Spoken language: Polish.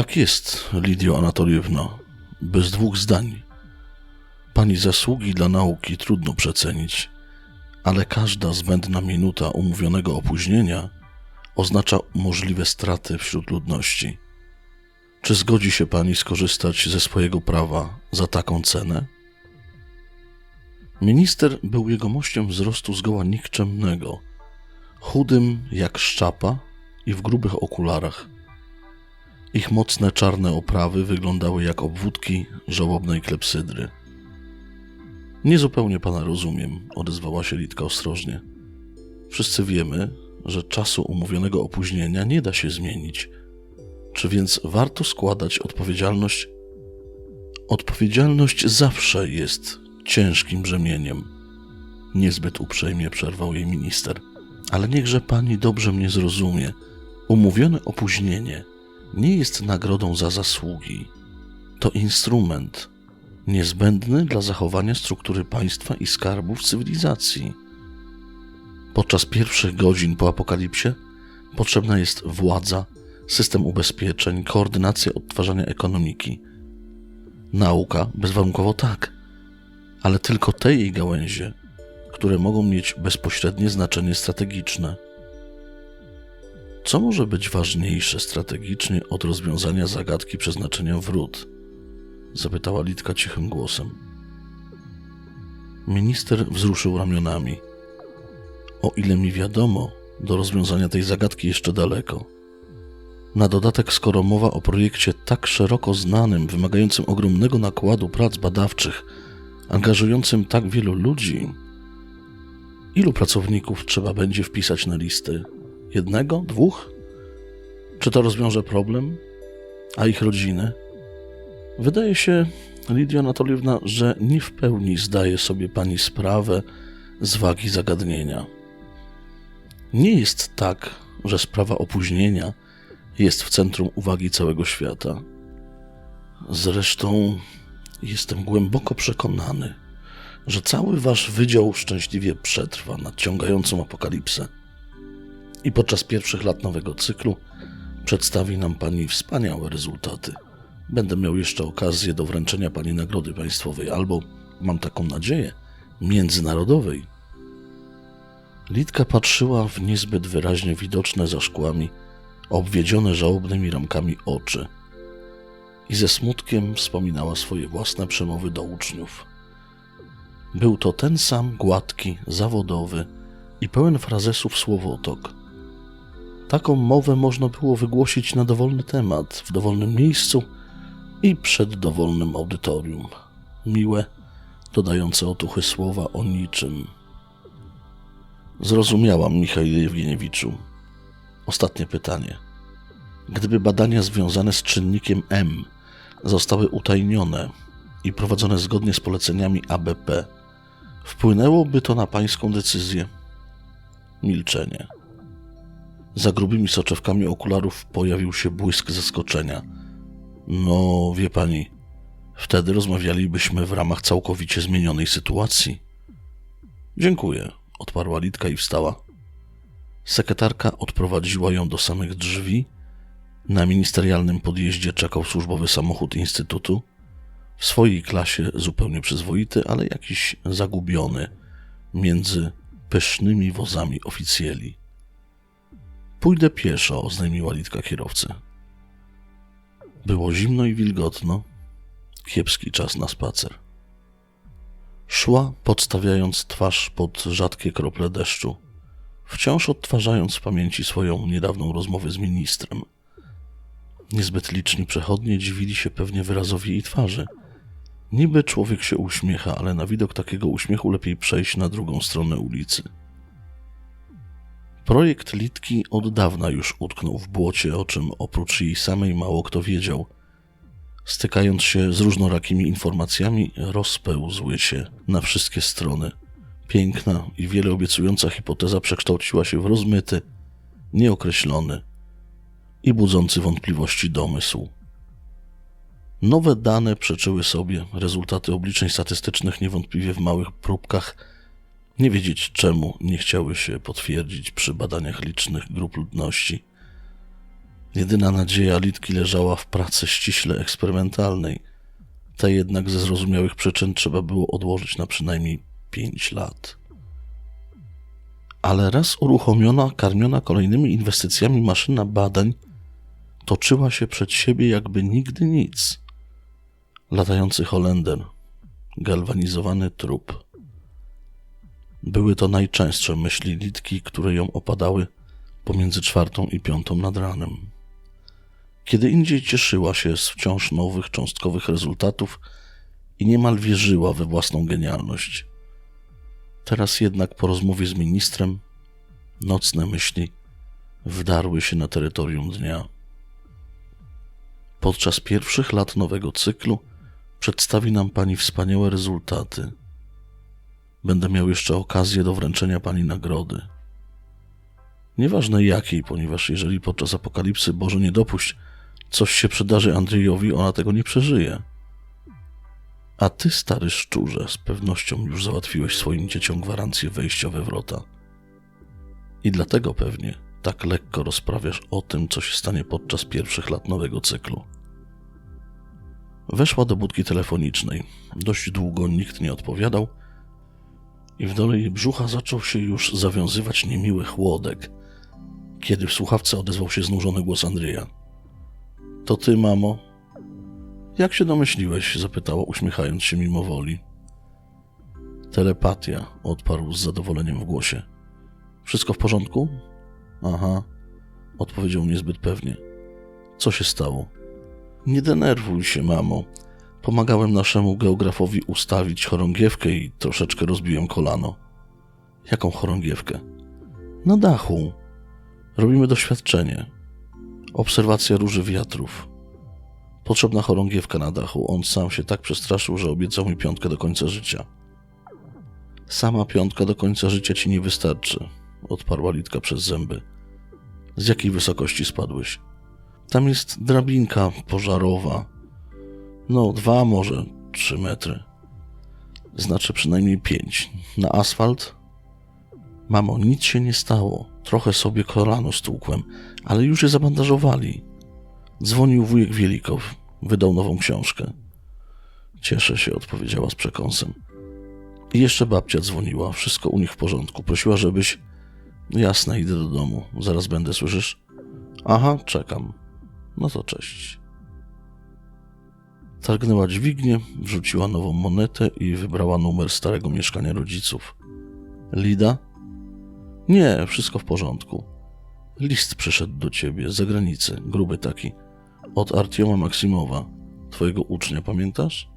Tak jest, Lidio Anatoliewna, bez dwóch zdań. Pani zasługi dla nauki trudno przecenić, ale każda zbędna minuta umówionego opóźnienia oznacza możliwe straty wśród ludności. Czy zgodzi się pani skorzystać ze swojego prawa za taką cenę? Minister był jegomościem wzrostu zgoła nikczemnego, chudym jak szczapa i w grubych okularach. Ich mocne czarne oprawy wyglądały jak obwódki żałobnej klepsydry. Niezupełnie pana rozumiem, odezwała się Litka ostrożnie. Wszyscy wiemy, że czasu umówionego opóźnienia nie da się zmienić. Czy więc warto składać odpowiedzialność? Odpowiedzialność zawsze jest ciężkim brzemieniem. Niezbyt uprzejmie przerwał jej minister. Ale niechże pani dobrze mnie zrozumie. Umówione opóźnienie nie jest nagrodą za zasługi. To instrument niezbędny dla zachowania struktury państwa i skarbów cywilizacji. Podczas pierwszych godzin po apokalipsie potrzebna jest władza, system ubezpieczeń, koordynacja odtwarzania ekonomiki. Nauka bezwarunkowo tak, ale tylko te jej gałęzie, które mogą mieć bezpośrednie znaczenie strategiczne. Co może być ważniejsze strategicznie od rozwiązania zagadki przeznaczenia wrót? zapytała Litka cichym głosem. Minister wzruszył ramionami. O ile mi wiadomo, do rozwiązania tej zagadki jeszcze daleko. Na dodatek, skoro mowa o projekcie tak szeroko znanym, wymagającym ogromnego nakładu prac badawczych, angażującym tak wielu ludzi, ilu pracowników trzeba będzie wpisać na listy? Jednego? Dwóch? Czy to rozwiąże problem? A ich rodziny? Wydaje się, Lidia Anatoliewna, że nie w pełni zdaje sobie pani sprawę z wagi zagadnienia. Nie jest tak, że sprawa opóźnienia jest w centrum uwagi całego świata. Zresztą jestem głęboko przekonany, że cały wasz wydział szczęśliwie przetrwa nadciągającą apokalipsę. I podczas pierwszych lat nowego cyklu przedstawi nam pani wspaniałe rezultaty. Będę miał jeszcze okazję do wręczenia pani nagrody państwowej, albo mam taką nadzieję, międzynarodowej. Litka patrzyła w niezbyt wyraźnie widoczne za szkłami, obwiedzione żałobnymi ramkami oczy i ze smutkiem wspominała swoje własne przemowy do uczniów. Był to ten sam gładki, zawodowy i pełen frazesów słowotok. Taką mowę można było wygłosić na dowolny temat, w dowolnym miejscu i przed dowolnym audytorium. Miłe, dodające otuchy słowa o niczym. Zrozumiałam, Michale Jewgeniewiczu. Ostatnie pytanie. Gdyby badania związane z czynnikiem M zostały utajnione i prowadzone zgodnie z poleceniami ABP, wpłynęłoby to na pańską decyzję? Milczenie. Za grubymi soczewkami okularów pojawił się błysk zaskoczenia. No, wie pani, wtedy rozmawialibyśmy w ramach całkowicie zmienionej sytuacji. Dziękuję, odparła Litka i wstała. Sekretarka odprowadziła ją do samych drzwi. Na ministerialnym podjeździe czekał służbowy samochód instytutu. W swojej klasie zupełnie przyzwoity, ale jakiś zagubiony między pysznymi wozami oficjeli. Pójdę pieszo, oznajmiła Litka kierowcy. Było zimno i wilgotno. Kiepski czas na spacer. Szła, podstawiając twarz pod rzadkie krople deszczu, wciąż odtwarzając w pamięci swoją niedawną rozmowę z ministrem. Niezbyt liczni przechodnie dziwili się pewnie wyrazowi jej twarzy. Niby człowiek się uśmiecha, ale na widok takiego uśmiechu lepiej przejść na drugą stronę ulicy. Projekt Litki od dawna już utknął w błocie, o czym oprócz jej samej mało kto wiedział. Stykając się z różnorakimi informacjami, rozpełzły się na wszystkie strony. Piękna i wiele obiecująca hipoteza przekształciła się w rozmyty, nieokreślony i budzący wątpliwości domysł. Nowe dane przeczyły sobie, rezultaty obliczeń statystycznych niewątpliwie w małych próbkach nie wiedzieć czemu nie chciały się potwierdzić przy badaniach licznych grup ludności. Jedyna nadzieja Litki leżała w pracy ściśle eksperymentalnej. Te jednak ze zrozumiałych przyczyn trzeba było odłożyć na przynajmniej pięć lat. Ale raz uruchomiona, karmiona kolejnymi inwestycjami maszyna badań toczyła się przed siebie jakby nigdy nic. Latający Holender, galwanizowany trup. Były to najczęstsze myśli Litki, które ją opadały pomiędzy czwartą i piątą nad ranem. Kiedy indziej cieszyła się z wciąż nowych, cząstkowych rezultatów i niemal wierzyła we własną genialność. Teraz jednak po rozmowie z ministrem nocne myśli wdarły się na terytorium dnia. Podczas pierwszych lat nowego cyklu przedstawi nam pani wspaniałe rezultaty. Będę miał jeszcze okazję do wręczenia pani nagrody. Nieważne jakiej, ponieważ jeżeli podczas apokalipsy Boże nie dopuść, coś się przydarzy Andrzejowi, ona tego nie przeżyje. A ty, stary szczurze, z pewnością już załatwiłeś swoim dzieciom gwarancję wejścia we wrota. I dlatego pewnie tak lekko rozprawiasz o tym, co się stanie podczas pierwszych lat nowego cyklu. Weszła do budki telefonicznej. Dość długo nikt nie odpowiadał i w dole jej brzucha zaczął się już zawiązywać niemiły chłodek, kiedy w słuchawce odezwał się znużony głos Andrzeja. To ty, mamo? Jak się domyśliłeś? zapytała, uśmiechając się mimo woli. Telepatia, odparł z zadowoleniem w głosie. Wszystko w porządku? Aha, odpowiedział niezbyt pewnie. Co się stało? Nie denerwuj się, mamo. Pomagałem naszemu geografowi ustawić chorągiewkę i troszeczkę rozbiłem kolano. Jaką chorągiewkę? Na dachu. Robimy doświadczenie. Obserwacja róży wiatrów. Potrzebna chorągiewka na dachu. On sam się tak przestraszył, że obiecał mi piątkę do końca życia. Sama piątka do końca życia ci nie wystarczy, odparła Litka przez zęby. Z jakiej wysokości spadłeś? Tam jest drabinka pożarowa. No, dwa, może trzy metry. Znaczy przynajmniej pięć. Na asfalt? Mamo, nic się nie stało. Trochę sobie kolano stłukłem, ale już je zabandażowali. Dzwonił wujek Wielikow. Wydał nową książkę. Cieszę się, odpowiedziała z przekąsem. I jeszcze babcia dzwoniła. Wszystko u nich w porządku. Prosiła, żebyś... Jasne, idę do domu. Zaraz będę, słyszysz? Aha, czekam. No to cześć. Targnęła dźwignię, wrzuciła nową monetę i wybrała numer starego mieszkania rodziców. Lida? Nie, wszystko w porządku. List przyszedł do ciebie z zagranicy, gruby taki, od Artioma Maksimowa, twojego ucznia, pamiętasz?